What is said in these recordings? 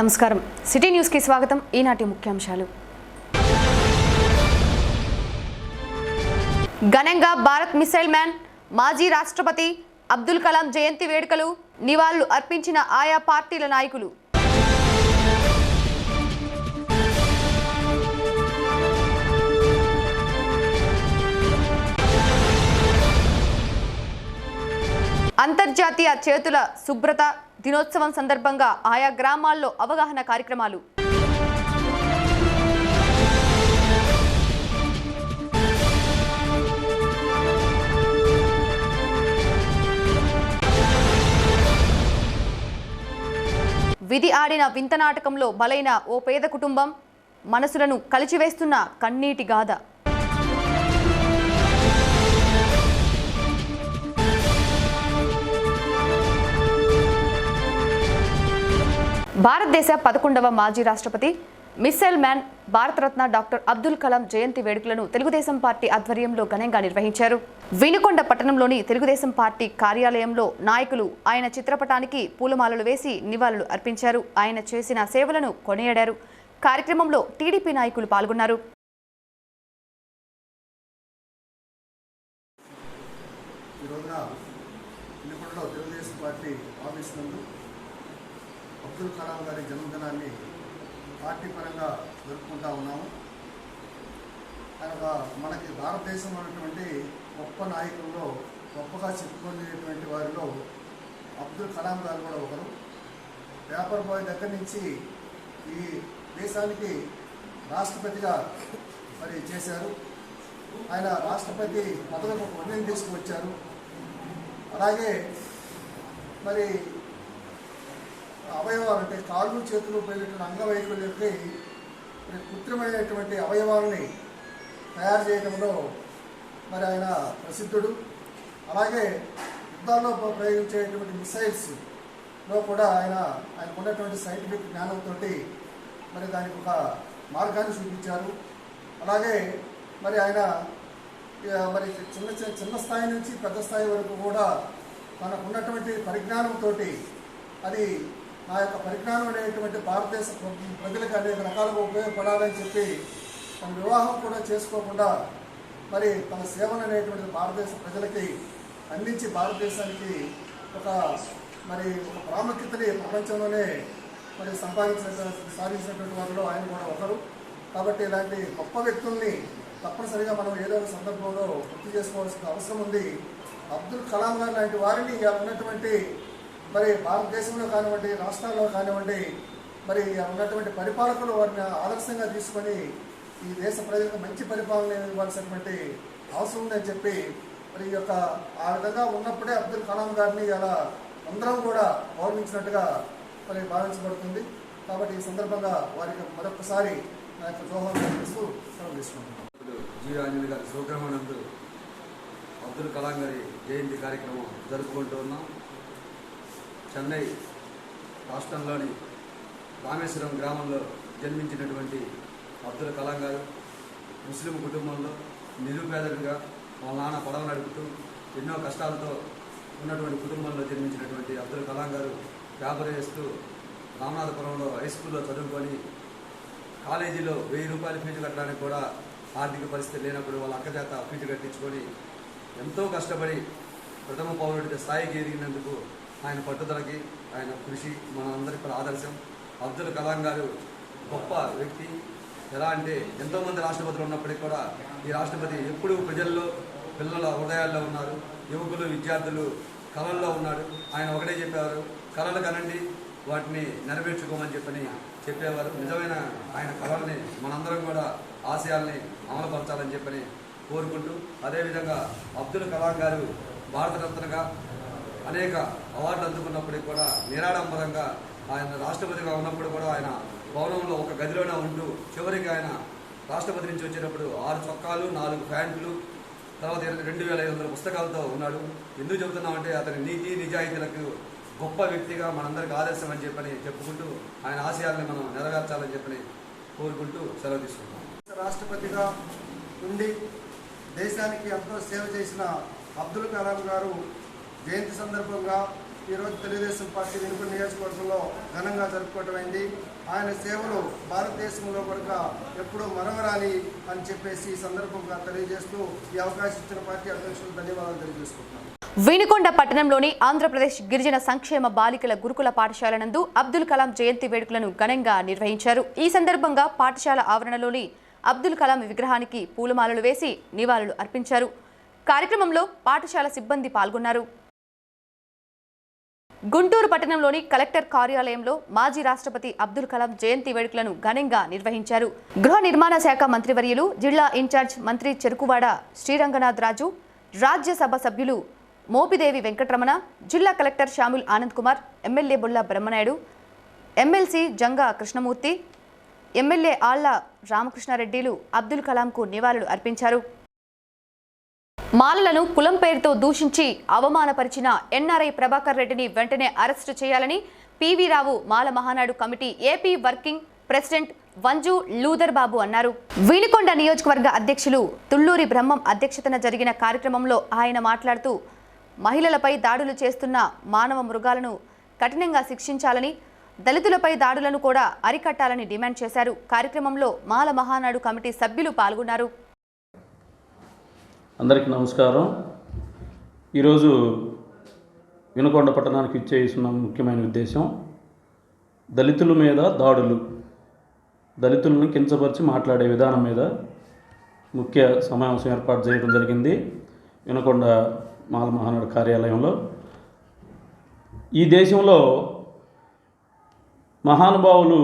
నమస్కారం. సిటీ న్యూస్కి స్వాగతం. ఈనాటి ముఖ్యాంశాలు. ఘనంగా భారత్ మిసైల్ మ్యాన్ మాజీ రాష్ట్రపతి అబ్దుల్ కలాం జయంతి వేడుకలు నివాళులు అర్పించిన ఆయా పార్టీల నాయకులు. అంతర్జాతీయ చేతుల శుభ్రత దినోత్సవం సందర్భంగా ఆయా గ్రామాల్లో అవగాహన కార్యక్రమాలు. విధి ఆడిన వింత నాటకంలో బలైన ఓ పేద కుటుంబం మనసులను కలిచివేస్తున్న కన్నీటి గాథ. భారతదేశ పదకొండవ మాజీ రాష్ట్రపతి missile man Bharat Ratna doctor Abdul Kalam జయంతి వేడుకలను తెలుగుదేశం పార్టీ ఆధ్వర్యంలో ఘనంగా నిర్వహించారు. వినుకొండ పట్టణంలోని తెలుగుదేశం పార్టీ కార్యాలయంలో నాయకులు ఆయన చిత్రపటానికి పూలమాలలు వేసి నివాళులు అర్పించారు. ఆయన చేసిన సేవలను కొనియాడారు. కార్యక్రమంలో టీడీపీ నాయకులు పాల్గొన్నారు. వినుకొండలో తెలుగుదేశం పార్టీ ఆఫీస్ నందు అబ్దుల్ కలాం గారి జన్మదినాన్ని పార్టీ పరంగా జరుపుకుంటా ఉన్నాము. ఆయన మనకి భారతదేశంలో ఉన్నటువంటి గొప్ప నాయకుల్లో గొప్పగా చెప్పుకునేటువంటి వారిలో అబ్దుల్ కలాం గారు కూడా ఒకరు. పేపర్ బాయ్ దగ్గర నుంచి ఈ దేశానికి రాష్ట్రపతిగా మరి చేశారు. ఆయన రాష్ట్రపతి పదవికి ఒక నిర్ణయం తీసుకువచ్చారు. అలాగే మరి అవయవాలు అంటే కాళ్ళు చేతులు పోయినటువంటి అంగవైకల్యకి మరి కృత్రిమైనటువంటి అవయవాలని తయారు చేయడంలో మరి ఆయన ప్రసిద్ధుడు. అలాగే యుద్ధాల్లో ప్రయోగించేటువంటి మిసైల్స్లో కూడా ఆయన ఆయనకు ఉన్నటువంటి సైంటిఫిక్ జ్ఞానంతో మరి దానికి ఒక మార్గాన్ని చూపించారు. అలాగే మరి ఆయన మరి చిన్న చిన్న చిన్న స్థాయి నుంచి పెద్ద స్థాయి వరకు కూడా తనకున్నటువంటి పరిజ్ఞానంతో అది ఆ యొక్క పరిజ్ఞానం అనేటువంటి భారతదేశ ప్రజలకు అనేక రకాలుగా ఉపయోగపడాలని చెప్పి తన వివాహం కూడా చేసుకోకుండా మరి తన సేవలు అనేటువంటి భారతదేశ ప్రజలకి అందించి భారతదేశానికి ఒక మరి ఒక ప్రాముఖ్యతని ప్రపంచంలోనే మరి సంపాదించిన సాధించినటువంటి వారిలో ఆయన కూడా ఒకరు. కాబట్టి ఇలాంటి గొప్ప వ్యక్తుల్ని తప్పనిసరిగా మనం ఏదో ఒక సందర్భంలో గుర్తు చేసుకోవాల్సిన అవసరం ఉంది. అబ్దుల్ కలాం గారు లాంటి వారిని ఉన్నటువంటి మరి భారతదేశంలో కానివ్వండి రాష్ట్రాల్లో కానివ్వండి మరి ఉన్నటువంటి పరిపాలకులు వారిని ఆదర్శంగా తీసుకొని ఈ దేశ ప్రజలకు మంచి పరిపాలన ఇవ్వాల్సినటువంటి అవసరం ఉందని చెప్పి మరి ఈ యొక్క ఆ విధంగా ఉన్నప్పుడే అబ్దుల్ కలాం గారిని అలా అందరం కూడా గౌరవించినట్టుగా మరి భావించబడుతుంది. కాబట్టి ఈ సందర్భంగా వారికి మరొకసారి నా యొక్క జోహాలు చేస్తూ సెలవు తీసుకుంటున్నాను జీ ఆంజనేయ గారి అబ్దుల్ కలాం గారి జయంతి కార్యక్రమం జరుపుకుంటూ ఉన్నాం. చెన్నై రాష్ట్రంలోని రామేశ్వరం గ్రామంలో జన్మించినటువంటి అబ్దుల్ కలాం గారు ముస్లిం కుటుంబంలో నిరుపేదలుగా వాళ్ళ నాన్న పడవ నడుపుతూ ఎన్నో కష్టాలతో ఉన్నటువంటి కుటుంబంలో జన్మించినటువంటి అబ్దుల్ కలాం గారు వ్యాపార చేస్తూ రామనాథపురంలో హై స్కూల్లో చదువుకొని కాలేజీలో వెయ్యి రూపాయలు ఫీజు కట్టడానికి కూడా ఆర్థిక పరిస్థితి లేనప్పుడు వాళ్ళ అక్క చేత ఫీజు కట్టించుకొని ఎంతో కష్టపడి ప్రథమ పౌరుడి స్థాయికి ఎదిగినందుకు ఆయన పట్టుదలకి ఆయన కృషి మనందరికీ కూడా ఆదర్శం. అబ్దుల్ కలాం గారు గొప్ప వ్యక్తి. ఎలా అంటే ఎంతోమంది రాష్ట్రపతులు ఉన్నప్పటికీ కూడా ఈ రాష్ట్రపతి ఎప్పుడూ ప్రజల్లో పిల్లల హృదయాల్లో ఉన్నారు. యువకులు విద్యార్థులు కళల్లో ఉన్నాడు ఆయన ఒకటే చెప్పేవారు కళలు కనండి వాటిని నెరవేర్చుకోమని చెప్పని చెప్పేవారు. నిజమైన ఆయన కళల్ని మనందరం కూడా ఆశయాల్ని అమలుపరచాలని చెప్పని కోరుకుంటూ అదేవిధంగా అబ్దుల్ కలాం గారు భారతరత్నగా అనేక అవార్డులు అందుకున్నప్పటికీ కూడా నిరాడంబరంగా ఆయన రాష్ట్రపతిగా ఉన్నప్పుడు కూడా ఆయన భవనంలో ఒక గదిలోనే ఉంటూ చివరికి ఆయన రాష్ట్రపతి నుంచి వచ్చేటప్పుడు ఆరు చొక్కాలు నాలుగు ప్యాంట్లు తర్వాత రెండు వేల ఐదు వందల పుస్తకాలతో ఉన్నాడు. ఎందుకు చెబుతున్నామంటే అతని నీతి నిజాయితీలకు గొప్ప వ్యక్తిగా మనందరికీ ఆదర్శం అని చెప్పని చెప్పుకుంటూ ఆయన ఆశయాల్ని మనం నెరవేర్చాలని చెప్పని కోరుకుంటూ సెలవు తీసుకుంటాం రాష్ట్రపతిగా ఉండి దేశానికి ఎంతో సేవ చేసిన అబ్దుల్ కలాం గారు జయంతి సందర్భంగా ఈరోజు తెలుగుదేశం పార్టీ వెనుక నియోజకవర్గంలో ఘనంగా జరుపుకోవటం అయింది. ఆయన సేవలు భారతదేశంలో కనుక ఎప్పుడూ మరవరాని అని చెప్పేసి ఈ సందర్భంగా తెలియజేస్తూ ఈ అవకాశం ఇచ్చిన పార్టీ అధ్యక్షులు ధన్యవాదాలు తెలియజేసుకుంటున్నాను. వినుకొండ పట్టణంలోని ఆంధ్రప్రదేశ్ గిరిజన సంక్షేమ బాలికల గురుకుల పాఠశాల నందు అబ్దుల్ కలాం జయంతి వేడుకలను ఘనంగా నిర్వహించారు. ఈ సందర్భంగా పాఠశాల ఆవరణలోని అబ్దుల్ కలాం విగ్రహానికి పూలమాలలు వేసి నివాళులు అర్పించారు. కార్యక్రమంలో పాఠశాల సిబ్బంది పాల్గొన్నారు. గుంటూరు పట్టణంలోని కలెక్టర్ కార్యాలయంలో మాజీ రాష్ట్రపతి అబ్దుల్ కలాం జయంతి వేడుకలను ఘనంగా నిర్వహించారు. గృహ నిర్మాణ శాఖ మంత్రివర్యులు జిల్లా ఇన్ఛార్జ్ మంత్రి చెరుకువాడ శ్రీరంగనాథ్ రాజు రాజ్యసభ సభ్యులు మోపిదేవి వెంకటరమణ జిల్లా collector Shamul Anand Kumar MLA Bulla Brahmanaidu MLC Janga Krishnamurthy MLA Alla రామకృష్ణారెడ్డిలు Abdul కలాంకు నివాళులు అర్పించారు. మాలలను కులం పేరుతో దూషించి అవమానపరిచిన ఎన్ఆర్ఐ ప్రభాకర్ రెడ్డిని వెంటనే అరెస్టు చేయాలని PV Rao Mala Mahanadu committee AP working president Vanju Luther Babu అన్నారు. వీణికొండ నియోజకవర్గ అధ్యక్షులు తుళ్ళూరి బ్రహ్మం అధ్యక్షతన జరిగిన కార్యక్రమంలో ఆయన మాట్లాడుతూ మహిళలపై దాడులు చేస్తున్న మానవ మృగాలను కఠినంగా శిక్షించాలని దళితులపై దాడులను కూడా అరికట్టాలని డిమాండ్ చేశారు. కార్యక్రమంలో మాల మహానాడు కమిటీ సభ్యులు పాల్గొన్నారు. అందరికీ నమస్కారం. ఈరోజు వినుకొండ పట్టణానికి ఇచ్చేసిన ముఖ్యమైన ఉద్దేశం దళితుల మీద దాడులు దళితులను కించపరిచి మాట్లాడే విధానం మీద ముఖ్య సమావేశం ఏర్పాటు చేయడం జరిగింది వినకొండ మాల మహానాడు కార్యాలయంలో. ఈ దేశంలో మహానుభావులు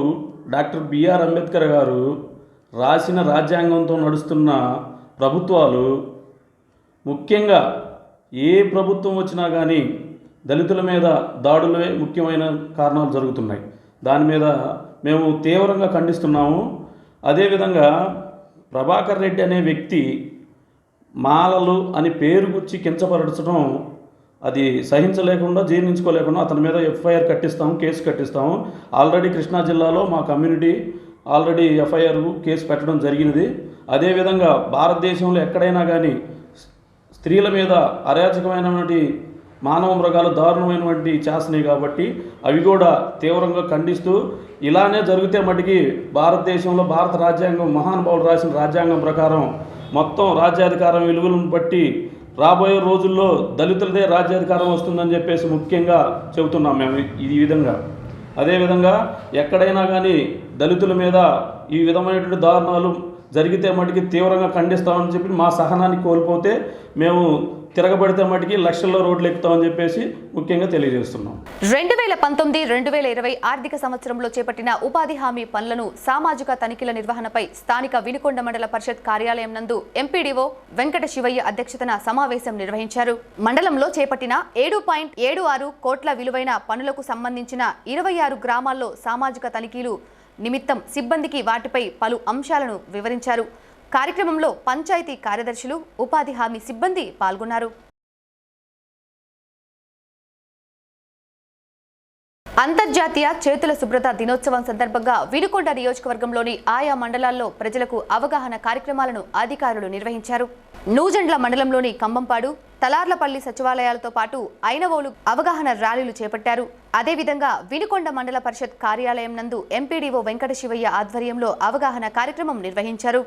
డాక్టర్ బిఆర్ అంబేద్కర్ గారు రాసిన రాజ్యాంగంతో నడుస్తున్న ప్రభుత్వాలు ముఖ్యంగా ఏ ప్రభుత్వం వచ్చినా కానీ దళితుల మీద దాడులే ముఖ్యమైన కారణాలు జరుగుతున్నాయి. దాని మీద మేము తీవ్రంగా ఖండిస్తున్నాము. అదేవిధంగా ప్రభాకర్ రెడ్డి అనే వ్యక్తి మాలలు అని పేరు గుచ్చి కించపరచడం అది సహించలేకుండా జీర్ణించుకోలేకుండా అతని మీద ఎఫ్ఐఆర్ కట్టిస్తాము కేసు కట్టిస్తాము. ఆల్రెడీ కృష్ణా జిల్లాలో మా కమ్యూనిటీ ఆల్రెడీ ఎఫ్ఐఆర్ కేసు పెట్టడం జరిగినది. అదేవిధంగా భారతదేశంలో ఎక్కడైనా కానీ స్త్రీల మీద అరాచకమైనటువంటి మానవ మృగాలు దారుణమైనటువంటి చేస్తున్నాయి కాబట్టి అవి కూడా తీవ్రంగా ఖండిస్తూ ఇలానే జరిగితే మటుకి భారతదేశంలో భారత రాజ్యాంగం మహానుభావుడు రాసిన రాజ్యాంగం ప్రకారం మొత్తం రాజ్యాధికారం విలువలను బట్టి రాబోయే రోజుల్లో దళితులదే రాజ్యాధికారం వస్తుందని చెప్పేసి ముఖ్యంగా చెబుతున్నాం మేము ఈ విధంగా. అదేవిధంగా ఎక్కడైనా కానీ దళితుల మీద ఈ విధమైనటువంటి దారుణాలు జరిగితే మటుకి తీవ్రంగా ఖండిస్తామని చెప్పి మా సహనాన్ని కోల్పోతే మేము తిరగబడితే మటుకి లక్షల్లో రోడ్లు ఎక్కుతామని చెప్పేసి ముఖ్యంగా తెలియజేస్తున్నాం. రెండు వేల పంతొమ్మిది రెండు వేల ఇరవై ఆర్థిక సంవత్సరంలో చేపట్టిన ఉపాధి హామీ పనులను సామాజిక తనిఖీల నిర్వహణపై స్థానిక వినుకొండ మండల పరిషత్ కార్యాలయం నందు ఎంపీడీఓ వెంకట శివయ్య అధ్యక్షతన సమావేశం నిర్వహించారు. మండలంలో చేపట్టిన ఏడు పాయింట్ ఏడు ఆరు కోట్ల విలువైన పనులకు సంబంధించిన ఇరవై ఆరు గ్రామాల్లో సామాజిక తనిఖీలు నిమిత్తం సిబ్బందికి వాటిపై పలు అంశాలను వివరించారు. కార్యక్రమంలో పంచాయతీ కార్యదర్శులు ఉపాధి హామీ సిబ్బంది పాల్గొన్నారు. అంతర్జాతీయ చేతుల శుభ్రత దినోత్సవం సందర్భంగా వినుకొండ నియోజకవర్గంలోని ఆయా మండలాల్లో ప్రజలకు అవగాహన కార్యక్రమాలను అధికారులు నిర్వహించారు. నూజండ్ల మండలంలోని కంబంపాడు తలార్లపల్లి సచివాలయాలతో పాటు ఐనవోలు అవగాహన ర్యాలీలు చేపట్టారు. అదేవిధంగా వినుకొండ మండల పరిషత్ కార్యాలయం నందు ఎంపీడీఓ వెంకట శివయ్య ఆధ్వర్యంలో అవగాహన కార్యక్రమం నిర్వహించారు.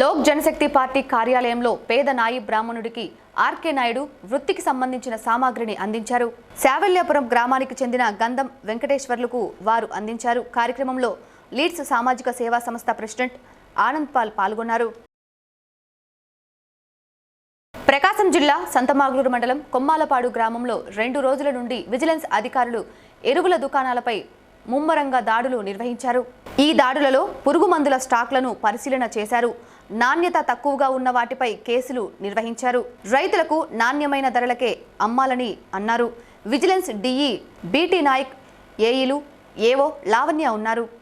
లోక్ జనశక్తి పార్టీ కార్యాలయంలో పేద నాయి బ్రాహ్మణుడికి ఆర్కే నాయుడు వృత్తికి సంబంధించిన సామాగ్రిని అందించారు. శావల్యాపురం గ్రామానికి చెందిన గంధం వెంకటేశ్వర్లకు వారు అందించారు. కార్యక్రమంలో లీడ్స్ సామాజిక సేవా సంస్థ ప్రెసిడెంట్ ఆనంద్ పాల్ పాల్గొన్నారు. ప్రకాశం జిల్లా సంతమాగులూరు మండలం కొమ్మాలపాడు గ్రామంలో రెండు రోజుల నుండి విజిలెన్స్ అధికారులు ఎరువుల దుకాణాలపై ముమ్మరంగా దాడులు నిర్వహించారు. ఈ దాడులలో పురుగు మందుల స్టాక్లను పరిశీలన చేశారు. నాణ్యత తక్కువగా ఉన్న వాటిపై కేసులు నిర్వహించారు. రైతులకు నాణ్యమైన ధరలకే అమ్మాలని అన్నారు. విజిలెన్స్ డిఈ బీటీ నాయక్ ఏఈలు ఏవో లావణ్య ఉన్నారు.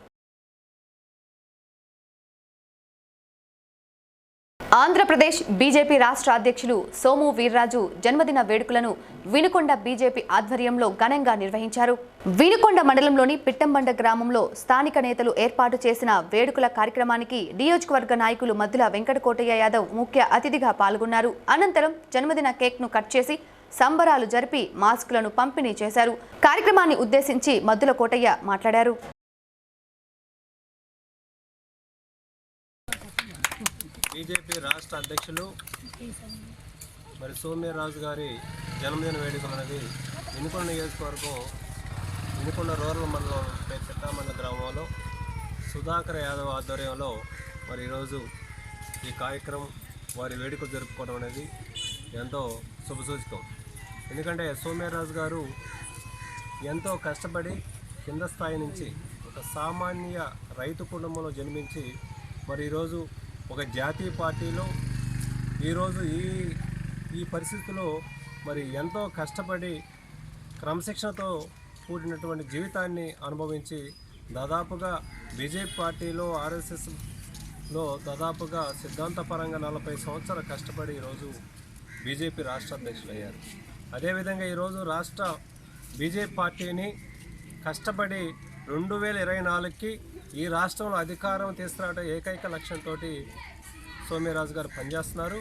ఆంధ్రప్రదేశ్ బీజేపీ రాష్ట్ర అధ్యక్షులు సోము వీర్రాజు జన్మదిన వేడుకలను వినుకొండ బీజేపీ ఆధ్వర్యంలో ఘనంగా నిర్వహించారు. వినుకొండ మండలంలోని పిట్టంబండ గ్రామంలో స్థానిక నేతలు ఏర్పాటు చేసిన వేడుకల కార్యక్రమానికి నియోజకవర్గ నాయకులు మద్దుల వెంకటకోటయ్య యాదవ్ ముఖ్య అతిథిగా పాల్గొన్నారు. అనంతరం జన్మదిన కేక్ను కట్ చేసి సంబరాలు జరిపి మాస్కులను పంపిణీ చేశారు. కార్యక్రమాన్ని ఉద్దేశించి మద్దుల కోటయ్య మాట్లాడారు. బీజేపీ రాష్ట్ర అధ్యక్షులు మరి సోమ్యరాజు గారి జన్మదిన వేడుకలు అనేది వినుకొండ నియోజకవర్గం ఇనుకొండ రూరల్ మండలం చిట్టామండ గ్రామంలో సుధాకర్ యాదవ్ ఆధ్వర్యంలో మరి ఈరోజు ఈ కార్యక్రమం వారి వేడుక జరుపుకోవడం అనేది ఎంతో శుభసూచకం. ఎందుకంటే సోమ్యరాజు గారు ఎంతో కష్టపడి కింద స్థాయి నుంచి ఒక సామాన్య రైతు కుటుంబంలో జన్మించి మరి ఈరోజు ఒక జాతీయ పార్టీలో ఈరోజు ఈ ఈ పరిస్థితిలో మరి ఎంతో కష్టపడి క్రమశిక్షణతో కూడినటువంటి జీవితాన్ని అనుభవించి దాదాపుగా బీజేపీ పార్టీలో ఆర్ఎస్ఎస్లో దాదాపుగా సిద్ధాంతపరంగా నలభై సంవత్సరాలు కష్టపడి ఈరోజు బీజేపీ రాష్ట్ర అధ్యక్షులు అయ్యారు అదేవిధంగా ఈరోజు రాష్ట్ర బీజేపీ పార్టీని కష్టపడి రెండు వేల ఇరవై నాలుగుకి ఈ రాష్ట్రంలో అధికారం తీసుకురావడం ఏకైక లక్ష్యంతో సోమ్యరాజు గారు పనిచేస్తున్నారు.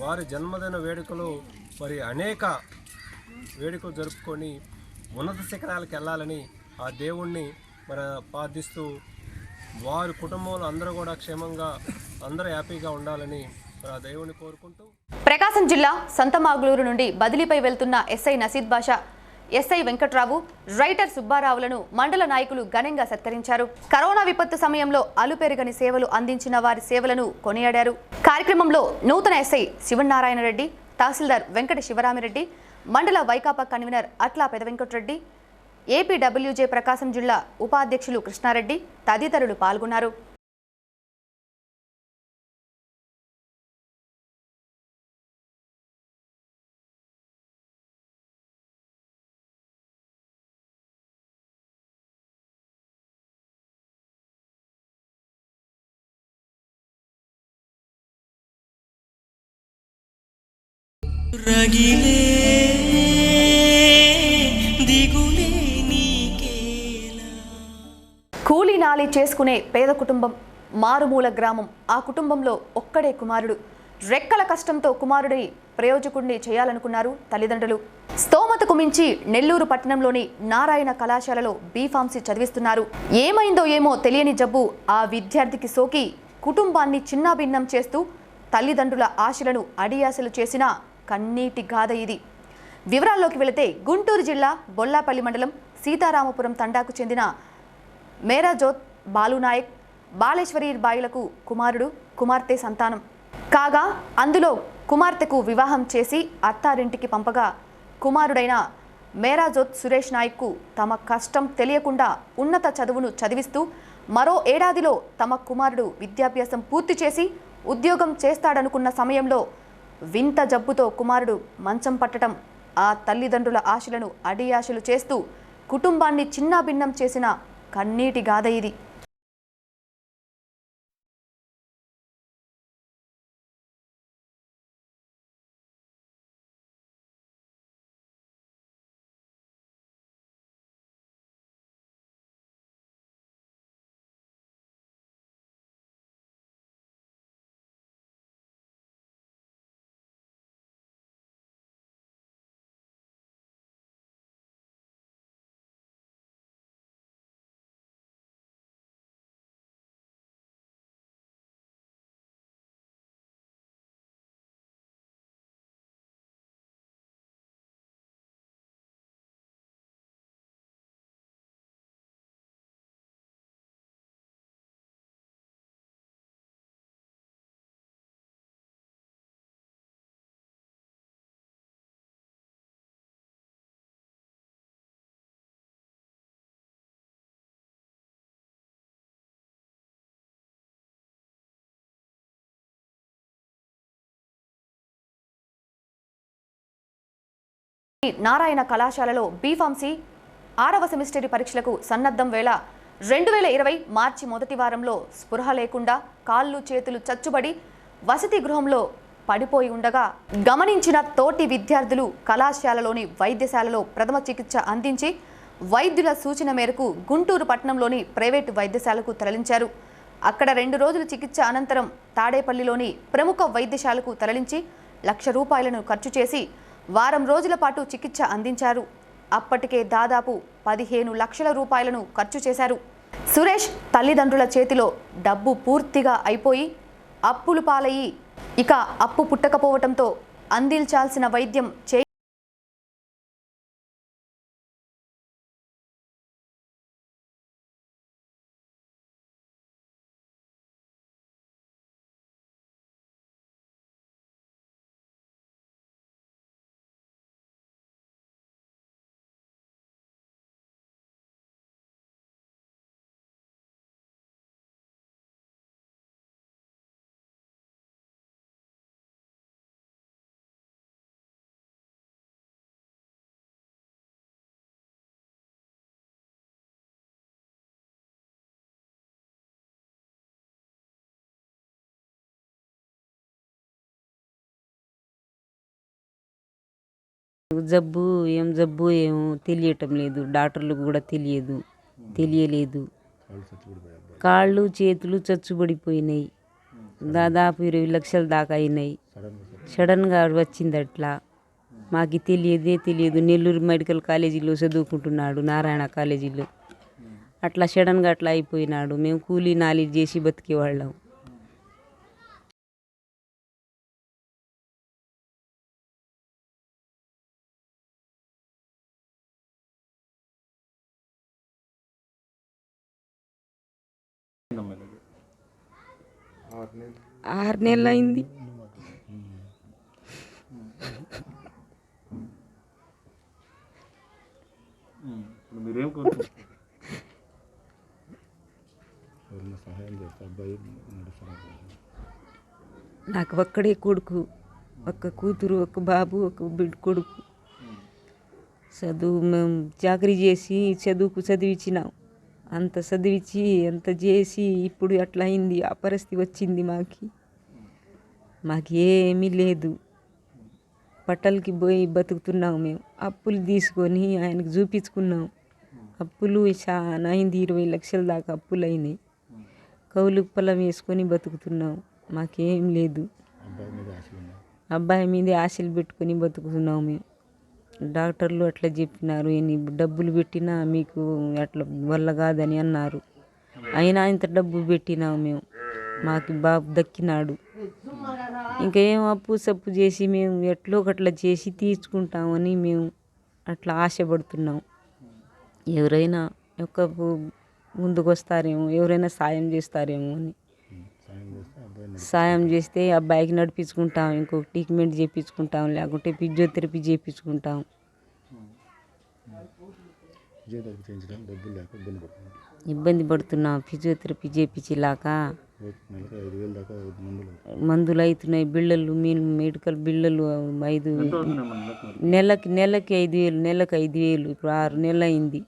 వారి జన్మదిన వేడుకలు మరి అనేక వేడుకలు జరుపుకొని ఉన్నత శిఖరాలకు వెళ్ళాలని ఆ దేవుణ్ణి మరి ప్రార్థిస్తూ వారి కుటుంబంలో అందరూ కూడా క్షేమంగా అందరూ హ్యాపీగా ఉండాలని ఆ దేవుణ్ణి కోరుకుంటూ ప్రకాశం జిల్లా సంతమాగులూరు నుండి బదిలీపై వెళ్తున్న SI Naseed Basha SI Venkatrao writer సుబ్బారావులను మండల నాయకులు ఘనంగా సత్కరించారు. కరోనా విపత్తు సమయంలో అలుపెరగని సేవలు అందించిన వారి సేవలను కొనియాడారు. కార్యక్రమంలో నూతన ఎస్ఐ శివనారాయణ రెడ్డి తహసీల్దార్ వెంకట శివరామిరెడ్డి మండల వైకాపా కన్వీనర్ అట్లా పెదవెంకటరెడ్డి ఏపీడబ్ల్యూజే ప్రకాశం జిల్లా ఉపాధ్యక్షులు కృష్ణారెడ్డి తదితరులు పాల్గొన్నారు. కూలీ నాలి చేసుకునే పేద కుటుంబం మారుమూల గ్రామం ఆ కుటుంబంలో ఒక్కడే కుమారుడు. రెక్కల కష్టంతో కుమారుడిని ప్రయోజకుడిని చేయాలనుకున్నారు తల్లిదండ్రులు. స్తోమతకు మించి నెల్లూరు పట్టణంలోని నారాయణ కళాశాలలో బీఫార్మసీ చదివిస్తున్నారు. ఏమైందో ఏమో తెలియని జబ్బు ఆ విద్యార్థికి సోకి కుటుంబాన్ని చిన్నాభిన్నం చేస్తూ తల్లిదండ్రుల ఆశలను అడియాశలు చేసిన కన్నీటి గాథ ఇది. వివరాల్లోకి వెళితే గుంటూరు జిల్లా బొల్లాపల్లి మండలం సీతారామపురం తండాకు చెందిన మేరాజోత్ బాలునాయక్ బాలేశ్వరి బాయిలకు కుమారుడు కుమార్తె సంతానం. కాగా అందులో కుమార్తెకు వివాహం చేసి అత్తారింటికి పంపగా కుమారుడైన మేరాజోత్ సురేష్ నాయక్కు తమ కష్టం తెలియకుండా ఉన్నత చదువును చదివిస్తూ మరో ఏడాదిలో తమ కుమారుడు విద్యాభ్యాసం పూర్తి చేసి ఉద్యోగం చేస్తాడనుకున్న సమయంలో వింత జబ్బుతో కుమారుడు మంచం పట్టడం ఆ తల్లిదండ్రుల ఆశలను అడియాశలు చేస్తూ కుటుంబాన్ని చిన్నాభిన్నం చేసిన కన్నీటి గాథ ఇది. నారాయణ కళాశాలలో బీఫార్మసీ ఆరవ సెమిస్టరీ పరీక్షలకు సన్నద్ధం వేళ రెండు వేల ఇరవై మార్చి మొదటి వారంలో స్పృహ లేకుండా కాళ్ళు చేతులు చచ్చుబడి వసతి గృహంలో పడిపోయి ఉండగా గమనించిన తోటి విద్యార్థులు కళాశాలలోని వైద్యశాలలో ప్రథమ చికిత్స అందించి వైద్యుల సూచన మేరకు గుంటూరు పట్టణంలోని ప్రైవేటు వైద్యశాలకు తరలించారు. అక్కడ రెండు రోజుల చికిత్స అనంతరం తాడేపల్లిలోని ప్రముఖ వైద్యశాలకు తరలించి లక్ష రూపాయలను ఖర్చు చేసి వారం రోజుల పాటు చికిత్స అందించారు. అప్పటికే దాదాపు పదిహేను లక్షల రూపాయలను ఖర్చు చేశారు. సురేష్ తల్లిదండ్రుల చేతిలో డబ్బు పూర్తిగా అయిపోయి అప్పులు పాలయ్యి ఇక అప్పు పుట్టకపోవటంతో అందించాల్సిన వైద్యం చే జబ్బు ఏం జబ్బు ఏమో తెలియటం లేదు. డాక్టర్లకు కూడా తెలియదు. తెలియలేదు. కాళ్ళు చేతులు చచ్చుబడిపోయినాయి. దాదాపు ఇరవై లక్షల దాకా అయినాయి. సడన్గా వచ్చింది అట్లా. మాకు తెలియదే తెలియదు. నెల్లూరు మెడికల్ కాలేజీలో చదువుకుంటున్నాడు నారాయణ కాలేజీలో. అట్లా సడన్గా అట్లా అయిపోయినాడు. మేము కూలీ నాలి చేసి బతికేవాళ్ళం ఆరు నెలలు అయింది మీరేం కోరుకుంటున్నారు? నాకు ఒక్కడే కొడుకు ఒక్క కూతురు ఒక బాబు ఒక బిడ్డ కొడుకు. చదువు మేము చాకరీ చేసి చదువుకు చదివించినాం. అంత చదివించి అంత చేసి ఇప్పుడు అట్లా అయింది ఆ పరిస్థితి వచ్చింది మాకి. మాకేమీ లేదు. పట్టలకి పోయి బతుకుతున్నాం మేము. అప్పులు తీసుకొని ఆయనకు చూపించుకున్నాం. అప్పులు చాలా అయింది ఇరవై లక్షల దాకా అప్పులు అయినాయి. కౌలు పొలం వేసుకొని బతుకుతున్నాం. మాకేం లేదు. అబ్బాయి మీదే ఆశలు పెట్టుకొని బతుకుతున్నాం మేము. డాక్టర్లు అట్లా చెప్పినారు ఇన్ని డబ్బులు పెట్టినా మీకు అట్లా వల్ల కాదని అన్నారు. అయినా ఇంత డబ్బు పెట్టినాం మేము. మాకు బాబు దక్కినాడు. ఇంకా ఏం అప్పు సప్పు చేసి మేము ఎట్లో ఒకట్లా చేసి తీర్చుకుంటామని మేము అట్లా ఆశపడుతున్నాం. ఎవరైనా ఒక ముందుకు వస్తారేమో ఎవరైనా సాయం చేస్తారేమో అని. సాయం చేస్తే అబ్బాయికి నడిపించుకుంటాం ఇంకో ట్రీట్మెంట్ చేయించుకుంటాం లేకుంటే ఫిజియోథెరపీ చేయించుకుంటాం ఇబ్బంది పడుతున్నాం. ఫిజియోథెరపీ చేయించేలాక మందులు అవుతున్నాయి. బిళ్ళలు మీ మెడికల్ బిళ్ళలు ఐదు నెలకి నెలకి ఐదు వేలు నెలకి ఐదు వేలు. ఇప్పుడు ఆరు నెలలు అయింది.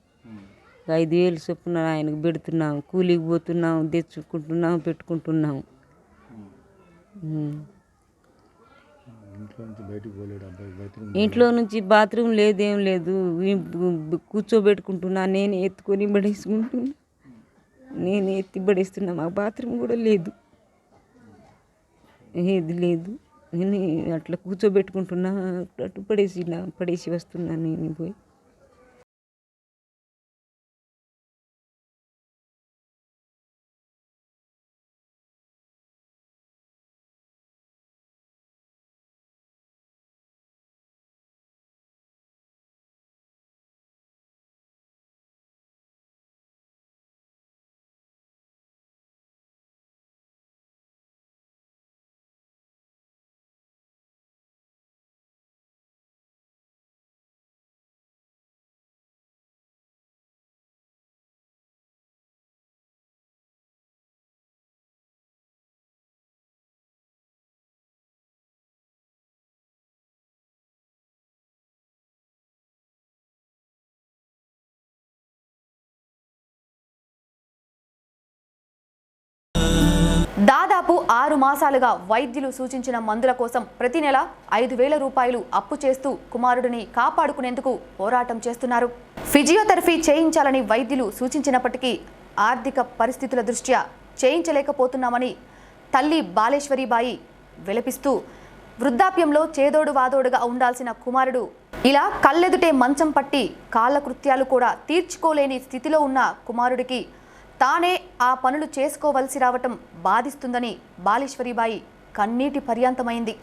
ఐదు వేలు చొప్పున ఆయనకు పెడుతున్నాం. కూలికి పోతున్నాం తెచ్చుకుంటున్నాం పెట్టుకుంటున్నాం. ఇంట్లో నుంచి బాత్రూమ్ లేదేం లేదు. కూర్చోబెట్టుకుంటున్నా నేను ఎత్తుకొని పడేసుకుంటున్నా. నేను ఎత్తి పడేస్తున్నా మాకు బాత్రూమ్ కూడా లేదు. ఏది లేదు. నేను అట్లా కూర్చోబెట్టుకుంటున్నా అటు పడేసి పడేసి వస్తున్నా నేను పోయి. ఆరు మాసాలుగా వైద్యులు సూచించిన మందుల కోసం ప్రతి నెల ఐదు వేల రూపాయలు అప్పు చేస్తూ కుమారుడిని కాపాడుకునేందుకు పోరాటం చేస్తున్నారు. ఫిజియోథెరపీ చేయించాలని వైద్యులు సూచించినప్పటికీ ఆర్థిక పరిస్థితుల దృష్ట్యా చేయించలేకపోతున్నామని తల్లి బాలేశ్వరీబాయి విలపిస్తూ వృద్ధాప్యంలో చేదోడు వాదోడుగా ఉండాల్సిన కుమారుడు ఇలా కళ్ళెదుటే మంచం పట్టి కాళ్ళ కృత్యాలు కూడా తీర్చుకోలేని స్థితిలో ఉన్న కుమారుడికి తానే ఆ పనులు చేసుకోవలసి రావటం బాధిస్తుందని బాలేశ్వరీబాయి కన్నీటి పర్యంతమైంది.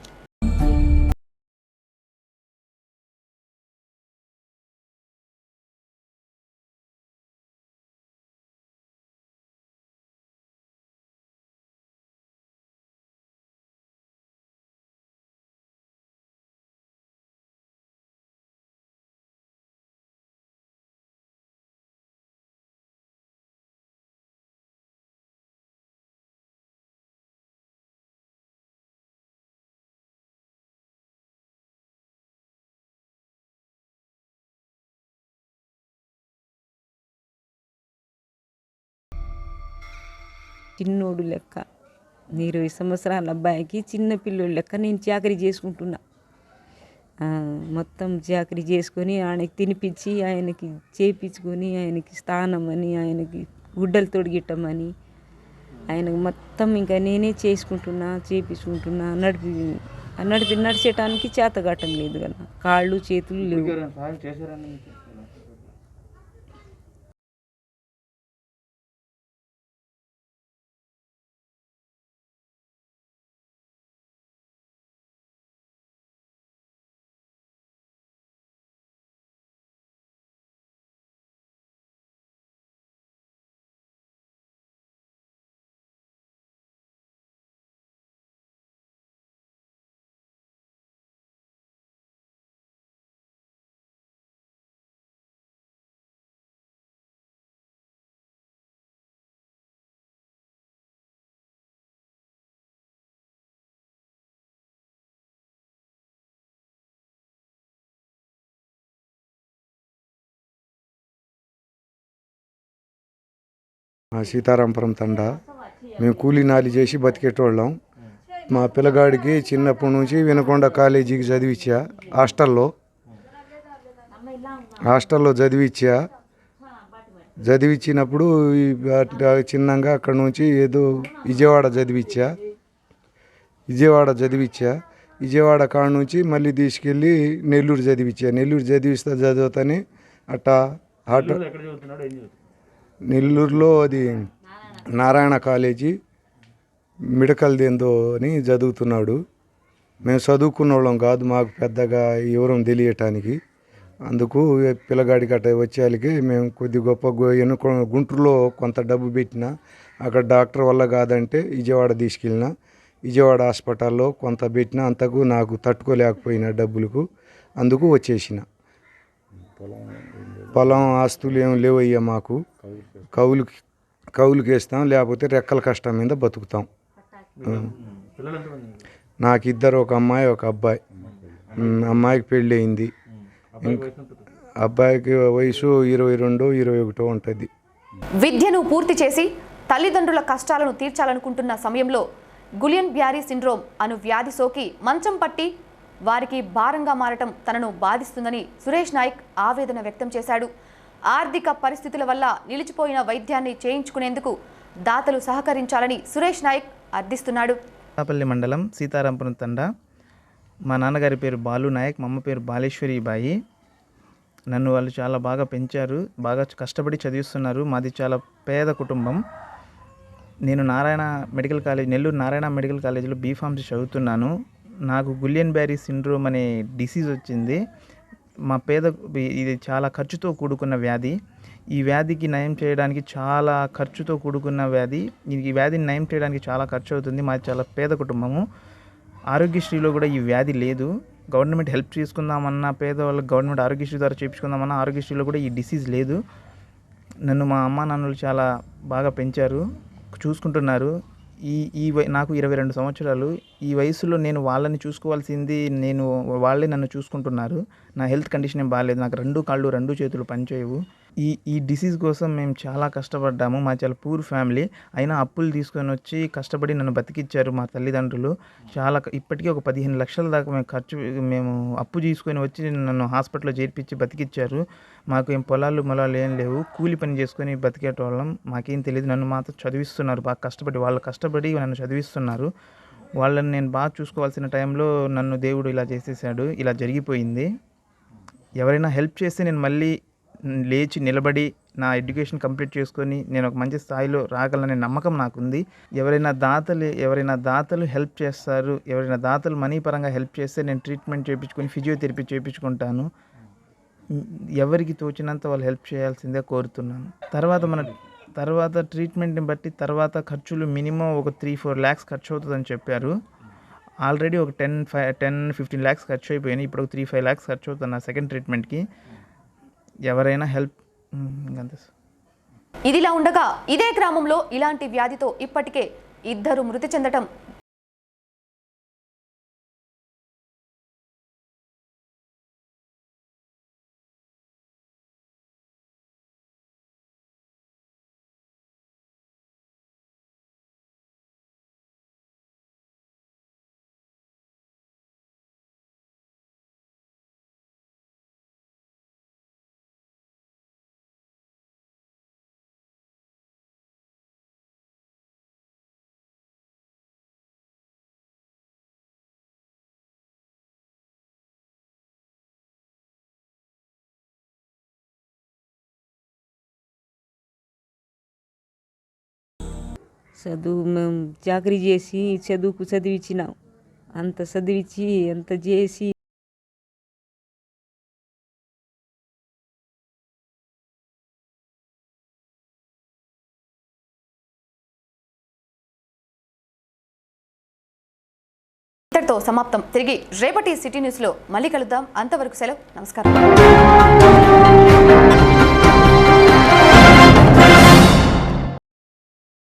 చిన్నోడు లెక్క. ఇరవై సంవత్సరాల అబ్బాయికి చిన్న పిల్లోడు లెక్క నేను చాకరీ చేసుకుంటున్నా. మొత్తం చాకరీ చేసుకొని ఆయనకి తినిపించి ఆయనకి చేపించుకొని ఆయనకి స్నానం అని ఆయనకి గుడ్డలు తొడిగిట్టమని ఆయనకు మొత్తం ఇంకా నేనే చేసుకుంటున్నా చేపించుకుంటున్నా నడిపి నడిపి నడిచేయటానికి చేతగాటం లేదు కదా. కాళ్ళు చేతులు లేవు. సీతారాంపురం తండ. మేము కూలీ నాలి చేసి బతికేటోళ్ళం. మా పిల్లగాడికి చిన్నప్పటి నుంచి వినకొండ కాలేజీకి చదివించా హాస్టల్లో. హాస్టల్లో చదివించా చదివించినప్పుడు చిన్నగా అక్కడ నుంచి ఏదో విజయవాడ చదివించా విజయవాడ చదివించా విజయవాడ కాడ నుంచి మళ్ళీ తీసుకెళ్ళి నెల్లూరు చదివించా నెల్లూరు చదివిస్తా చదువుతాని అట్టా ఆటో నెల్లూరులో అది నారాయణ కాలేజీ మెడికల్ దేందో అని చదువుతున్నాడు. మేము చదువుకున్న వాళ్ళం కాదు మాకు పెద్దగా వివరం తెలియటానికి. అందుకు పిల్లగాడికి అట్ట వచ్చేయాలకి మేము కొద్ది గొప్ప ఎన్నుకో గుంటూరులో కొంత డబ్బు పెట్టిన అక్కడ డాక్టర్ వల్ల కాదంటే విజయవాడ తీసుకెళ్ళిన విజయవాడ హాస్పిటల్లో కొంత పెట్టిన అంతకు నాకు తట్టుకోలేకపోయిన డబ్బులకు. అందుకు వచ్చేసిన. పొలం ఆస్తులు ఏం లేవయ్యా మాకు. కౌలుకి కౌలుకి వేస్తాం లేకపోతే రెక్కల కష్టం మీద బతుకుతాం. నాకు ఇద్దరు ఒక అమ్మాయి ఒక అబ్బాయి. అమ్మాయికి పెళ్ళి అయింది. అబ్బాయికి వయసు ఇరవై రెండు ఇరవై ఒకటో ఉంటుంది. విద్యను పూర్తి చేసి తల్లిదండ్రుల కష్టాలను తీర్చాలనుకుంటున్న సమయంలో గులియన్ బ్యారీ సిండ్రోమ్ అను వ్యాధి సోకి మంచం పట్టి వారికి భారంగా మారటం తనను బాధిస్తుందని సురేష్ నాయక్ ఆవేదన వ్యక్తం చేశాడు. ఆర్థిక పరిస్థితుల వల్ల నిలిచిపోయిన వైద్యాన్ని చేయించుకునేందుకు దాతలు సహకరించాలని సురేష్ నాయక్ అర్థిస్తున్నాడు. పల్లి మండలం సీతారాంపురం తండ. మా నాన్నగారి పేరు బాలు నాయక్ మా అమ్మ పేరు బాలేశ్వరి బాయి. నన్ను వాళ్ళు చాలా బాగా పెంచారు బాగా కష్టపడి చదివిస్తున్నారు. మాది చాలా పేద కుటుంబం. నేను Narayana medical college Nellore Narayana medical కాలేజీలో బీఫార్మసీ చదువుతున్నాను. నాకు గులియన్ బ్యారీ సిండ్రోమ్ అనే డిసీజ్ వచ్చింది. మా పేద ఇది చాలా ఖర్చుతో కూడుకున్న వ్యాధి. ఈ వ్యాధికి నయం చేయడానికి చాలా ఖర్చుతో కూడుకున్న వ్యాధి. ఈ వ్యాధిని నయం చేయడానికి చాలా ఖర్చు అవుతుంది మాది చాలా పేద కుటుంబము. ఆరోగ్యశ్రీలో కూడా ఈ వ్యాధి లేదు. గవర్నమెంట్ హెల్ప్ తీసుకుందామన్నా పేదవాళ్ళకి గవర్నమెంట్ ఆరోగ్యశ్రీ ద్వారా చేయించుకుందామన్నా ఆరోగ్యశ్రీలో కూడా ఈ డిసీజ్ లేదు. నన్ను మా అమ్మ నాన్నలు చాలా బాగా పెంచారు. చూసుకుంటున్నారు. ఈ ఈ నాకు ఇరవై రెండు సంవత్సరాలు. ఈ వయసులో నేను వాళ్ళని చూసుకోవాల్సింది నేను వాళ్ళే నన్ను చూసుకుంటున్నారు. నా హెల్త్ కండిషన్ ఏం బాగాలేదు నాకు రెండు కాళ్ళు రెండు చేతులు పనిచేయవు. ఈ ఈ డిసీజ్ కోసం మేము చాలా కష్టపడ్డాము. మా చాలా పూర్ ఫ్యామిలీ అయినా అప్పులు తీసుకొని వచ్చి కష్టపడి నన్ను బతికిచ్చారు మా తల్లిదండ్రులు. చాలా ఇప్పటికీ ఒక పదిహేను లక్షల దాకా మేము ఖర్చు మేము అప్పు తీసుకొని వచ్చి నన్ను హాస్పిటల్లో చేర్పించి బతికిచ్చారు. మాకు ఏం పొలాలు మొలాలు ఏం లేవు. కూలి పని చేసుకొని బతికేటోళ్ళం. మాకేం తెలియదు నన్ను మాత్రం చదివిస్తున్నారు. బాగా కష్టపడి వాళ్ళు కష్టపడి నన్ను చదివిస్తున్నారు. వాళ్ళని నేను బాగా చూసుకోవాల్సిన టైంలో నన్ను దేవుడు ఇలా చేసేసాడు. ఇలా జరిగిపోయింది. ఎవరైనా హెల్ప్ చేస్తే నేను మళ్ళీ లేచి నిలబడి నా ఎడ్యుకేషన్ కంప్లీట్ చేసుకొని నేను ఒక మంచి స్థాయిలో రాగలనే నమ్మకం నాకుంది. ఎవరైనా దాతలు ఎవరైనా దాతలు హెల్ప్ చేస్తారు ఎవరైనా దాతలు మనీ పరంగా హెల్ప్ చేస్తే నేను ట్రీట్మెంట్ చేయించుకొని ఫిజియోథెరపీ చేయించుకుంటాను ఎవరికి తోచినంత వాళ్ళు హెల్ప్ చేయాల్సిందే కోరుతున్నాను. తర్వాత మన తర్వాత ట్రీట్మెంట్ని బట్టి తర్వాత ఖర్చులు మినిమం ఒక త్రీ ఫోర్ ల్యాక్స్ ఖర్చు అవుతుందని చెప్పారు. ఆల్రెడీ ఒక ten five ten fifteen lakhs ఖర్చు అయిపోయినాయి. ఇప్పుడు ఒక త్రీ ఫైవ్ ల్యాక్స్ ఖర్చు అవుతుంది నా సెకండ్ ట్రీట్మెంట్కి. ఎవరైనా హెల్ప్ ఇంకంతే సార్. ఇదిలా ఉండగా ఇదే గ్రామంలో ఇలాంటి వ్యాధితో ఇప్పటికే ఇద్దరు మృతి చెందటం చదువు మేము చాకరీ చేసి చదువుకు చదివించినాం అంత చదివించి అంత చేసి ఇంతటితో సమాప్తం. తిరిగి రేపటి సిటీ న్యూస్లో మళ్ళీ కలుద్దాం. అంతవరకు సెలవు. నమస్కారం.